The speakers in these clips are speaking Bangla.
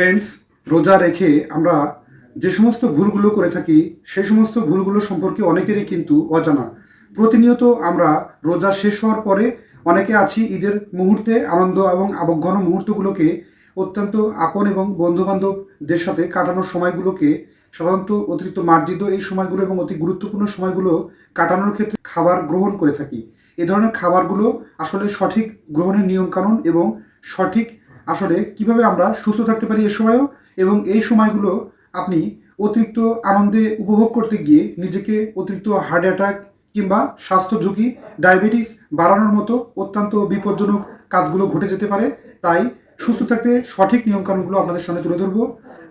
ফ্রেন্ডস রোজা রেখে আমরা যে সমস্ত ভুলগুলো করে থাকি, সেই সমস্ত ভুলগুলো সম্পর্কে অনেকেরই কিন্তু অজানা। প্রতিনিয়ত আমরা রোজা শেষ হওয়ার পরে অনেকে আছি ঈদের মুহূর্তে আনন্দ এবং আবঘন মুহূর্তগুলোকে অত্যন্ত আপন এবং বন্ধু বান্ধবদের সাথে কাটানোর সময়গুলোকে, সাধারণত অতিরিক্ত মার্জিত এই সময়গুলো এবং অতি গুরুত্বপূর্ণ সময়গুলো কাটানোর ক্ষেত্রে খাবার গ্রহণ করে থাকি। এ ধরনের খাবারগুলো আসলে সঠিক গ্রহণের নিয়মকানুন এবং সঠিক আসলে কীভাবে আমরা সুস্থ থাকতে পারি এ সময়ও এবং এই সময়গুলো আপনি অতিরিক্ত আনন্দে উপভোগ করতে গিয়ে নিজেকে অতিরিক্ত হার্ট অ্যাটাক কিংবা স্বাস্থ্য ঝুঁকি, ডায়াবেটিস বাড়ানোর মতো অত্যন্ত বিপজ্জনক কাজগুলো ঘটে যেতে পারে। তাই সুস্থ থাকতে সঠিক নিয়মকানুনগুলো আপনাদের সামনে তুলে ধরবো।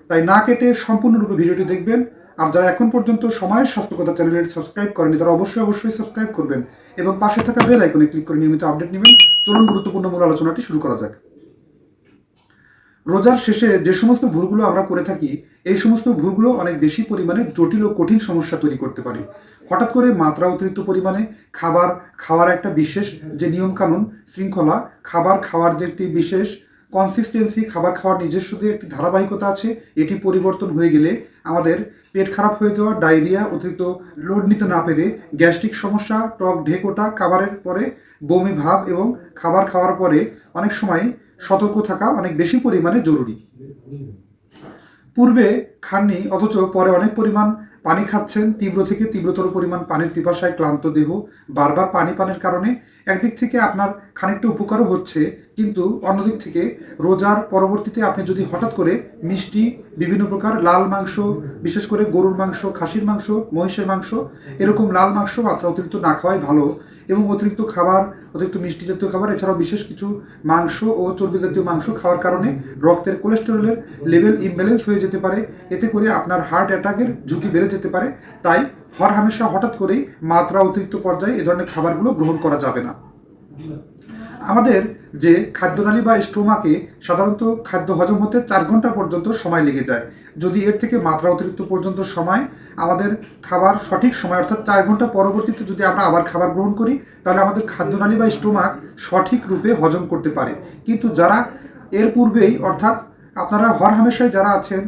তাই না কেটে সম্পূর্ণরূপে ভিডিওটি দেখবেন। আর যারা এখন পর্যন্ত সময়ের স্বাস্থ্যকতা চ্যানেলটি সাবস্ক্রাইব করেনি তারা অবশ্যই অবশ্যই সাবস্ক্রাইব করবেন এবং পাশে থাকা বেল আইকনে ক্লিক করে নিয়মিত আপডেট নেবেন। চলুন গুরুত্বপূর্ণ মূল আলোচনাটি শুরু করা যাক। রোজার শেষে যে সমস্ত ভুলগুলো আমরা করে থাকি, এই সমস্ত ভুলগুলো অনেক বেশি পরিমাণে জটিল ও কঠিন সমস্যা তৈরি করতে পারে। হঠাৎ করে মাত্রা অতিরিক্ত পরিমাণে, খাবার, খাওয়ার একটা বিশেষ যে নিয়মকানুন শৃঙ্খলা, খাবার খাওয়ার যে একটি বিশেষ কনসিস্টেন্সি খাবার খাওয়ার নিজস্ব যে একটি ধারাবাহিকতা আছে, এটি পরিবর্তন হয়ে গেলে আমাদের পেট খারাপ হয়ে যাওয়া, ডায়রিয়া, অতিরিক্ত লোড নিতে না পেরে গ্যাস্ট্রিক সমস্যা, টক ঢেকোটা, খাবারের পরে বমি ভাব এবং খাবার খাওয়ার পরে অনেক সময় সতর্ক থাকা অনেক বেশি পরিমাণে জরুরি। পূর্বে খাননি, অথচ পরে অনেক পরিমাণ পানি খাচ্ছেন। তীব্র থেকে তীব্রতর পরিমাণ পানির পিপাসায় ক্লান্ত দেহ, বারবার পানি পানের কারণে। একদিক থেকে আপনার খানিকটা উপকারও হচ্ছে, কিন্তু অন্যদিক থেকে রোজার পরবর্তীতে আপনি যদি হঠাৎ করে মিষ্টি, বিভিন্ন প্রকার লাল মাংস, বিশেষ করে গরুর মাংস, খাসির মাংস, মহিষের মাংস, এরকম লাল মাংস মাত্রা অতিরিক্ত না খাওয়াই ভালো। এবং অতিরিক্ত খাবার, অতিরিক্ত মিষ্টি জাতীয় খাবার, এছাড়াও বিশেষ কিছু মাংস ও চর্বি জাতীয় মাংস খাওয়ার কারণে রক্তের কোলেস্টেরলের লেভেল ইমব্যালেন্স হয়ে যেতে পারে। এতে করে আপনার হার্ট অ্যাটাকের ঝুঁকি বেড়ে যেতে পারে। তাই হর হামেশা হঠাৎ করেই মাত্রা অতিরিক্ত পর্যায়ে এ ধরনের খাবারগুলো গ্রহণ করা যাবে না। আমাদের যে খাদ্যনালী বা স্টোমাকে সাধারণত খাদ্য হজম হতে চার ঘণ্টা পর্যন্ত সময় লেগে যায়। যদি এর থেকে মাত্রা অতিরিক্ত পর্যন্ত সময় আমাদের খাবার সঠিক সময়, অর্থাৎ চার ঘণ্টা পরবর্তীতে যদি আমরা আবার খাবার গ্রহণ করি, তাহলে আমাদের খাদ্যনালী বা স্টোমাক সঠিক রূপে হজম করতে পারে। কিন্তু যারা এর পূর্বেই, অর্থাৎ আপনারা হর হামেশায় যারা আছেন,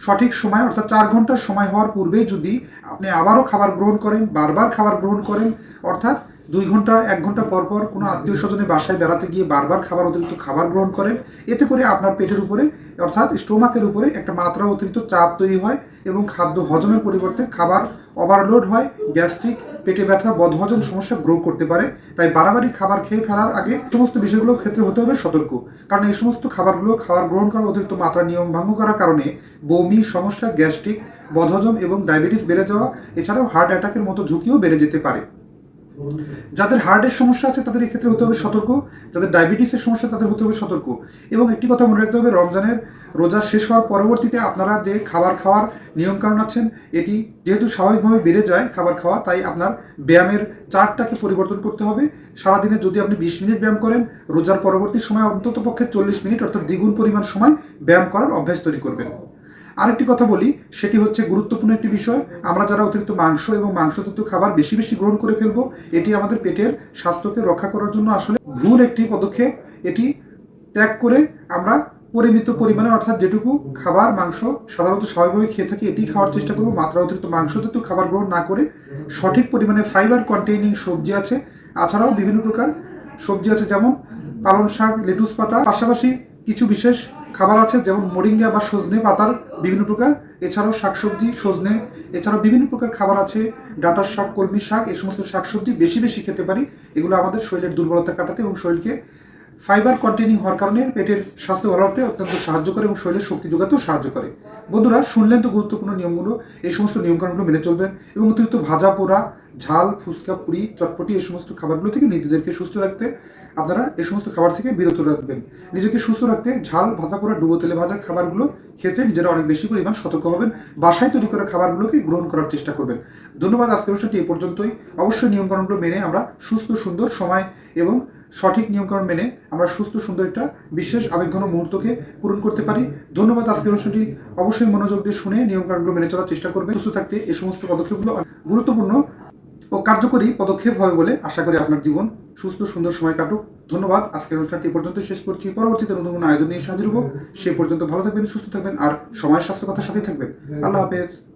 সঠিক সময়, অর্থাৎ চার ঘণ্টার সময় হওয়ার পূর্বেই যদি আপনি আবারও খাবার গ্রহণ করেন, বারবার খাবার গ্রহণ করেন, অর্থাৎ দুই ঘণ্টা, এক ঘণ্টা পর পর কোনো আত্মীয় স্বজনের বাসায় বেড়াতে গিয়ে বারবার খাবার অতিরিক্ত খাবার গ্রহণ করেন। এতে করে আপনার পেটের উপরে, অর্থাৎ স্টোমাকের উপরে একটা মাত্রা অতিরিক্ত চাপ তৈরি হয় এবং খাদ্য হজমের পরিবর্তে খাবার ওভারলোড হয় গ্যাস্ট্রিক পেটে ব্যথা, বদহজম সমস্যা গ্রো করতে পারে। তাই বাড়াবাড়ি খাবার খেয়ে ফেলার আগে সমস্ত বিষয়গুলোর ক্ষেত্রে হতে হবে সতর্ক। কারণ এই সমস্ত খাবারগুলো খাবার গ্রহণ করার অতিরিক্ত মাত্রা নিয়ম ভঙ্গ করার কারণে বমি, সমস্যা গ্যাস্ট্রিক বদহজম এবং ডায়াবেটিস বেড়ে যাওয়া, এছাড়াও হার্ট অ্যাটাকের মতো ঝুঁকিও বেড়ে যেতে পারে। যাদের হার্টের সমস্যা আছে, তাদের এক্ষেত্রে হতে হবে সতর্ক। যাদের ডায়াবেটিসের সমস্যা, তাদের হতে হবে সতর্ক। এবং একটি কথা মনে রাখতে হবে, রমজানের রোজা শেষ হওয়ার পরবর্তীতে আপনারা যে খাবার খাওয়ার নিয়মকানুন আছেন, এটি যেহেতু স্বাভাবিকভাবে বেড়ে যায় খাবার খাওয়া, তাই আপনার ব্যায়ামের চারটাকে পরিবর্তন করতে হবে। সারাদিনে যদি আপনি বিশ মিনিট ব্যায়াম করেন, রোজার পরবর্তী সময় অন্তত পক্ষে চল্লিশ মিনিট, অর্থাৎ দ্বিগুণ পরিমাণ সময় ব্যায়াম করার অভ্যাস তৈরি করবেন। আরেকটি কথা বলি, সেটি হচ্ছে গুরুত্বপূর্ণ একটি বিষয়। আমরা যারা অতিরিক্ত মাংস এবং মাংসযুক্ত খাবার বেশি বেশি গ্রহণ করে ফেলব, এটি আমাদের পেটের স্বাস্থ্যকে রক্ষা করার জন্য আসলে ভুল একটি পদক্ষেপ। এটি ত্যাগ করে আমরা পরিমিত পরিমাণে, অর্থাৎ যেটুকু খাবার, মাংস সাধারণত স্বাভাবিকভাবে খেয়ে থাকি, এটি খাওয়ার চেষ্টা করব। মাত্রা অতিরিক্ত মাংসজাতীয় খাবার গ্রহণ না করে সঠিক পরিমাণে ফাইবার কন্টেইনিং সবজি আছে। এছাড়াও বিভিন্ন প্রকার সবজি আছে, যেমন পালং শাক, লেটুস পাতা। পাশাপাশি কিছু বিশেষ খাবার আছে, যেমন মোরিঙ্গা বা সজনে পাতার বিভিন্ন প্রকার। এছাড়াও শাকসবজি, সজনে, এছাড়াও বিভিন্ন প্রকার খাবার আছে, ডাটার শাক, কলমি শাক, এই সমস্ত শাকসবজি বেশি বেশি খেতে পারি। এগুলো আমাদের শরীরের দুর্বলতা কাটাতে এবং শরীরকে ফাইবার কন্টেনিং হওয়ার কারণে পেটের স্বাস্থ্য ভালো রাখতে অত্যন্ত সাহায্য করে এবং শরীরের শক্তি যোগাতেও সাহায্য করে। বন্ধুরা, শুনলেন তো গুরুত্বপূর্ণ নিয়মগুলো, এই সমস্ত নিয়মকানুনগুলো মেনে চলবেন এবং অতিরিক্ত ভাজা পোড়া, ঝাল, ফুচকা, পুরি, চটপটি, এই সমস্ত খাবারগুলো থেকে নিজেদেরকে সুস্থ রাখতে আপনারা এই সমস্ত খাবার থেকে বিরত রাখবেন। নিজেকে সুস্থ রাখতে ঝাল, ভাজা পোড়া, ডুবো তেলে ভাজা খাবারগুলো খেতে নিজেরা অনেক বেশি পরিমাণ সতর্ক হবেন। বাসায় তৈরি করা খাবারগুলোকে গ্রহণ করার চেষ্টা করবেন। ধন্যবাদ আজকের অনুষ্ঠানটি এ পর্যন্তই। অবশ্যই নিয়মকানুনগুলো মেনে আমরা সুস্থ, সুন্দর সময় এবং সঠিক নিয়মকানুন মেনে আমরা সুস্থ, সুন্দর একটা বিশেষ আবেগঘন মুহূর্তকে পূরণ করতে পারি। ধন্যবাদ আজকের অনুষ্ঠানটি। অবশ্যই মনোযোগ দিয়ে শুনে নিয়মকানুনগুলো মেনে চলার চেষ্টা করবেন। সুস্থ থাকতে এই সমস্ত পদক্ষেপগুলো গুরুত্বপূর্ণ। ও কার্যকরী পদক্ষেপ হবে বলে আশা করি আপনার জীবন সুস্থ, সুন্দর সময় কাটুক। ধন্যবাদ। আজকের অনুষ্ঠানটি পর্যন্ত শেষ করছি। পরবর্তীতে নতুন কোনো আয়োজন নিয়ে হব। সে পর্যন্ত ভালো থাকবেন, সুস্থ থাকবেন, আর সময় স্বাস্থ্য কথার সাথেই থাকবেন। আল্লাহ হাফেজ।